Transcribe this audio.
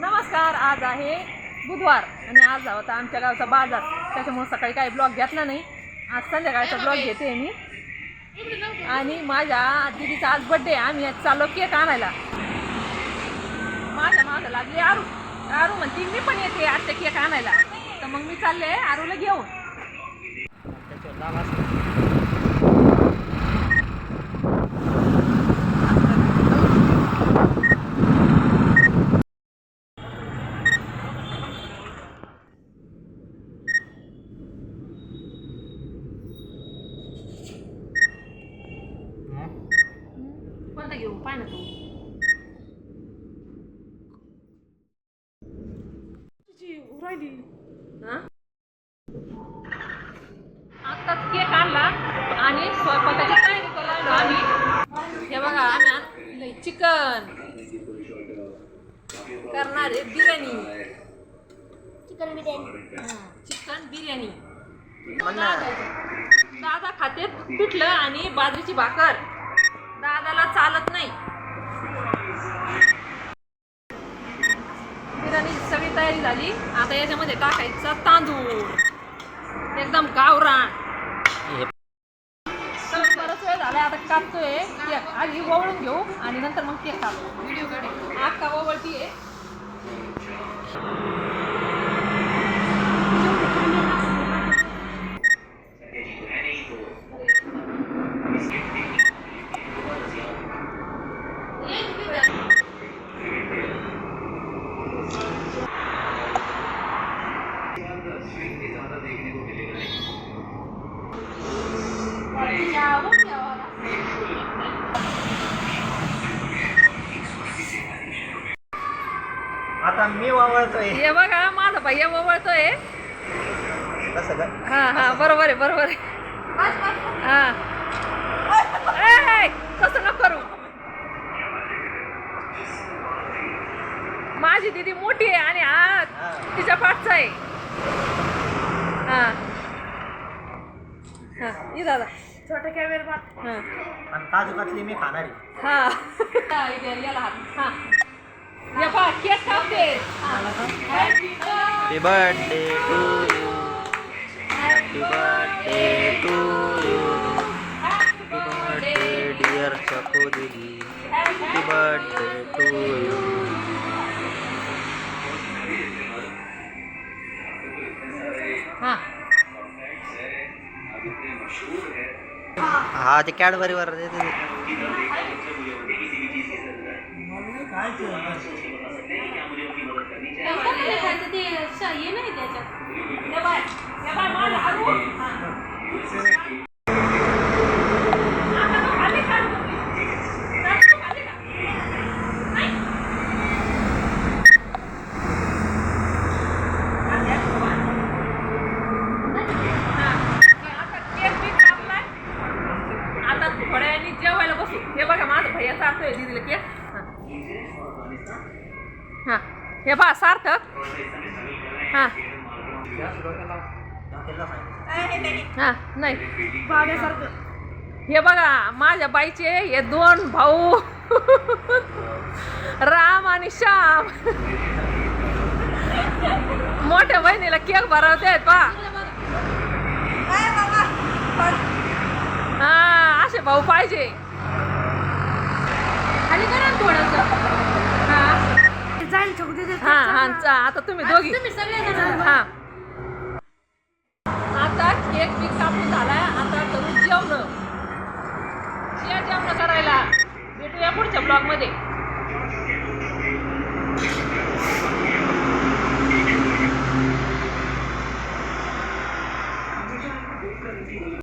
नमस्कार आज आहे बुधवार. आणि आज होता आमच्या गावचा बाजार. त्याच्यामुळे सकाळी काही ब्लॉग घेतला नाही. आज संध्याकाळचा ब्लॉग घेते मी. आणि माझ्या दिदीचा आज बड्डे आम्ही आज चाललो केक आणायला. माझ्या मागं लागली आरू. आरू म्हणते मी पण येते आजच्या केक आणायला. तर मग मी चालले आरूला घेऊन. कोणता घेऊ पाय ना तू. हा? आत्ताच केक आणला आणि स्वयंपाकाची तयारी करू लागलो आम्ही. हे बघा आम्ही आणलंय चिकन करणार आहे बिर्याणी. चिकन बिर्याणी. चिकन बिर्याणी. दादा खाते पिठलं आणि बाजरीची भाकर. दादाला चालत नाही. बिर्याणीची सगळी तयारी झाली. आता याच्यामध्ये टाकायचा तांदूळ. एकदम गावरान. सगळं बराच वेळ झाला आता कापतोय. आधी ओवळून घेऊ आणि नंतर मग केक कापू. व्हिडिओ आग का ओवळती आहे आता मी वावळतोय हे बघा माझा भैया ओवळतोय कसं हा हा बरोबर आहे बरोबर आहे. हा. ए, ए, तसं नको करू. माझी दिदी मोठी आहे आणि हा हा. तिच्या पाठचा आहे. हा. हा ये दादा. छोटा कॅमेरा हा. आणि काजू कतली मी खाणार. आहे हा याला केक कापते happy happy birthday to you happy birthday to you happy birthday dear Chaku दीदी हॅपी बर्थडे टू यू हा हा ते ते हे नाही त्याच्यात. ये ये हा. हा. हे. हा हा. हे. बा सार्थक. हां. हां नाही. हे बघा माझ्या बाईचे हे दोन भाऊ. राम आणि श्याम. मोठ्या बहिणीला केक भरवते आहेत पा. हा असे भाऊ पाहिजे आणि करा थोडस हा जाईल छोक दे हा चा- आता तुम्ही दोघी. तुम्ही सगळे जण. हा. आता केक बी कापून झालाय.